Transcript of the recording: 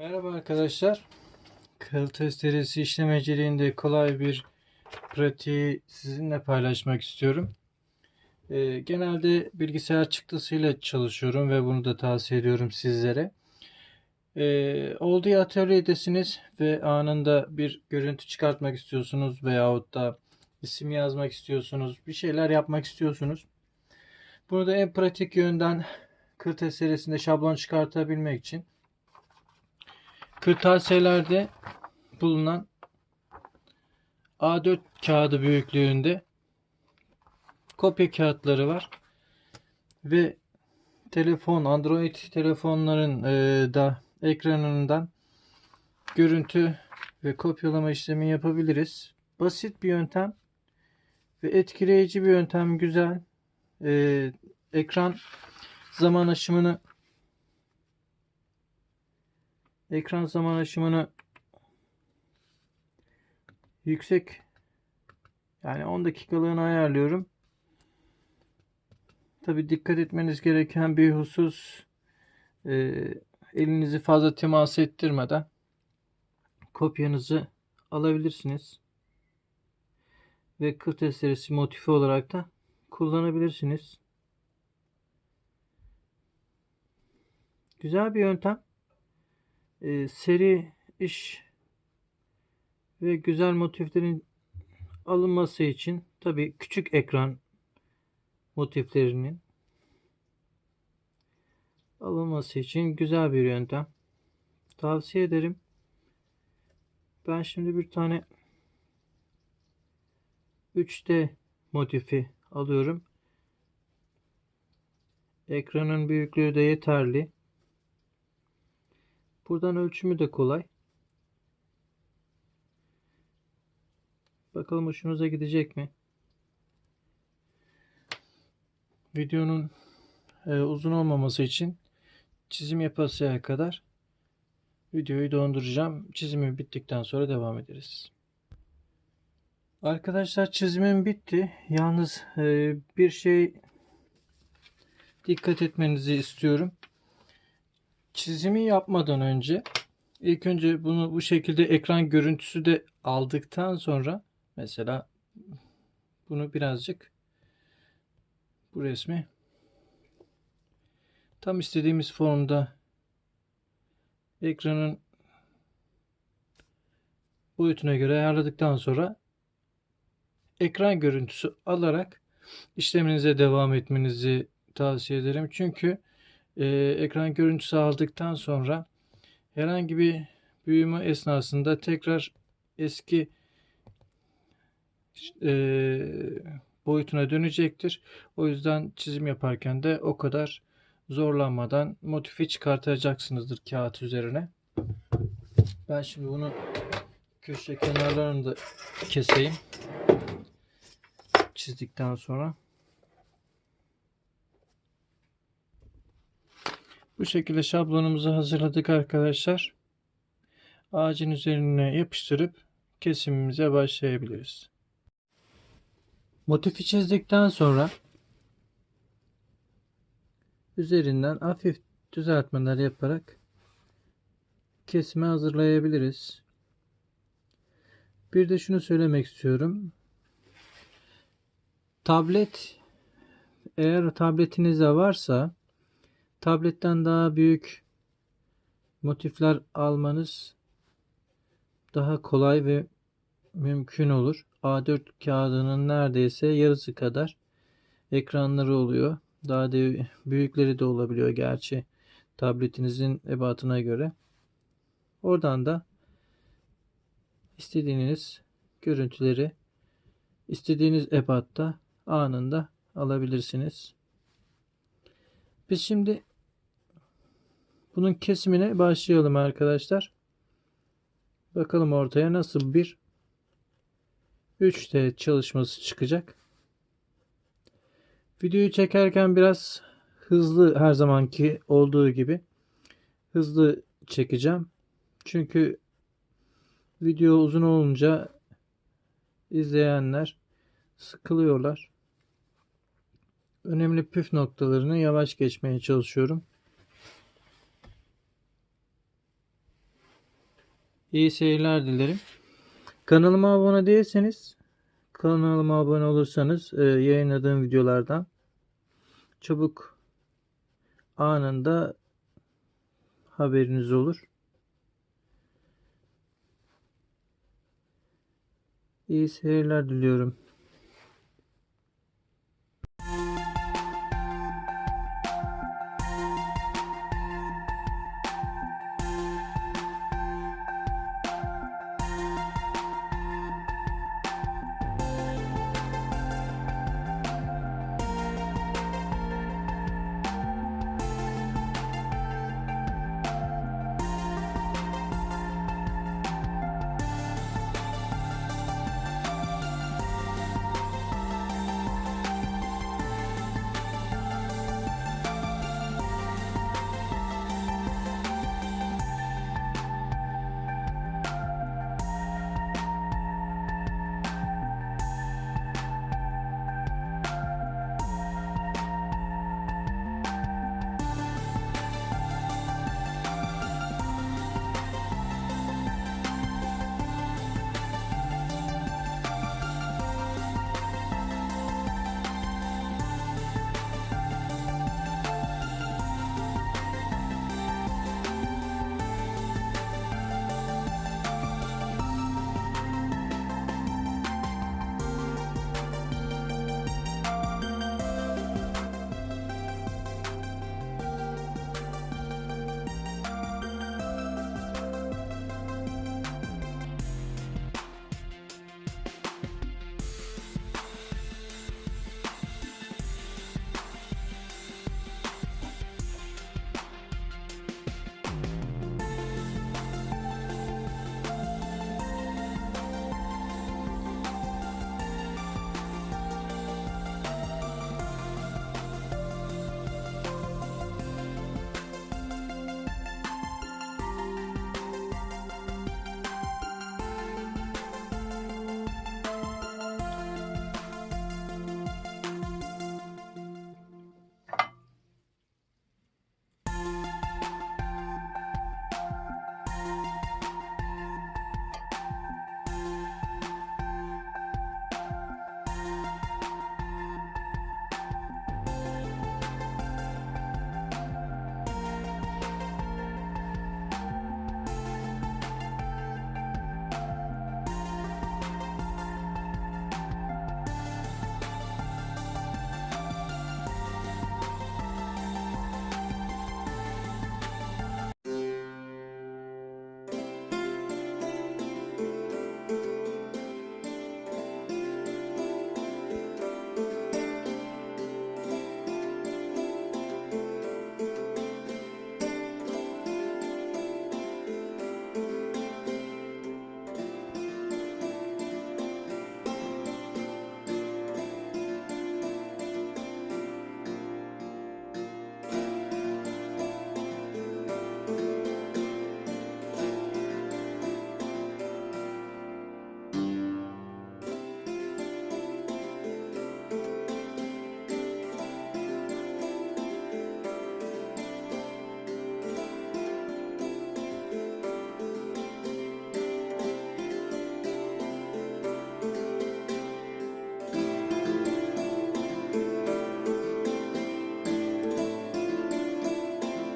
Merhaba arkadaşlar. Kıl testeresi işlemeciliğinde kolay bir pratiği sizinle paylaşmak istiyorum. Ee, genelde bilgisayar çıktısıyla çalışıyorum ve bunu da tavsiye ediyorum sizlere. Ee, olduğu atölyedesiniz ve anında bir görüntü çıkartmak istiyorsunuz veyahut da isim yazmak istiyorsunuz, bir şeyler yapmak istiyorsunuz. Bunu da en pratik yönden kıl testeresinde şablon çıkartabilmek için kırtasiyelerde bulunan A4 kağıdı büyüklüğünde kopya kağıtları var ve telefon Android telefonların e, da ekranından görüntü ve kopyalama işlemi yapabiliriz. Basit bir yöntem ve etkileyici bir yöntem güzel. E, ekran zaman aşımını ekran zaman aşımını yüksek yani 10 dakikalığını ayarlıyorum. Tabi dikkat etmeniz gereken bir husus e, elinizi fazla temas ettirmeden kopyanızı alabilirsiniz. Ve kıl testeresi motifi olarak da kullanabilirsiniz. Güzel bir yöntem e, seri iş ve güzel motiflerin alınması için tabi küçük ekran motiflerinin alınması için güzel bir yöntem. Tavsiye ederim. Ben şimdi bir tane 3D motifi alıyorum. Ekranın büyüklüğü de yeterli. Buradan ölçümü de kolay. Bakalım hoşunuza gidecek mi? Videonun e, uzun olmaması için çizim yapasıya kadar videoyu donduracağım. Çizimi bittikten sonra devam ederiz. Arkadaşlar çizimim bitti. Yalnız e, bir şey dikkat etmenizi istiyorum çizimi yapmadan önce ilk önce bunu bu şekilde ekran görüntüsü de aldıktan sonra mesela bunu birazcık bu resmi tam istediğimiz formda ekranın boyutuna göre ayarladıktan sonra ekran görüntüsü alarak işleminize devam etmenizi tavsiye ederim. Çünkü e, ekran görüntüsü aldıktan sonra herhangi bir büyüme esnasında tekrar eski e, boyutuna dönecektir. O yüzden çizim yaparken de o kadar zorlanmadan motifi çıkartacaksınızdır kağıt üzerine. Ben şimdi bunu köşe kenarlarını da keseyim. Çizdikten sonra. Bu şekilde şablonumuzu hazırladık arkadaşlar. Ağacın üzerine yapıştırıp kesimimize başlayabiliriz. Motifi çizdikten sonra üzerinden hafif düzeltmeler yaparak kesime hazırlayabiliriz. Bir de şunu söylemek istiyorum. Tablet eğer tabletinizde varsa tabletten daha büyük motifler almanız daha kolay ve mümkün olur. A4 kağıdının neredeyse yarısı kadar ekranları oluyor. Daha da büyükleri de olabiliyor gerçi tabletinizin ebatına göre. Oradan da istediğiniz görüntüleri istediğiniz ebatta anında alabilirsiniz. Biz şimdi bunun kesimine başlayalım arkadaşlar. Bakalım ortaya nasıl bir 3D çalışması çıkacak. Videoyu çekerken biraz hızlı her zamanki olduğu gibi hızlı çekeceğim. Çünkü video uzun olunca izleyenler sıkılıyorlar. Önemli püf noktalarını yavaş geçmeye çalışıyorum. İyi seyirler dilerim. Kanalıma abone değilseniz kanalıma abone olursanız e, yayınladığım videolardan çabuk anında haberiniz olur. İyi seyirler diliyorum.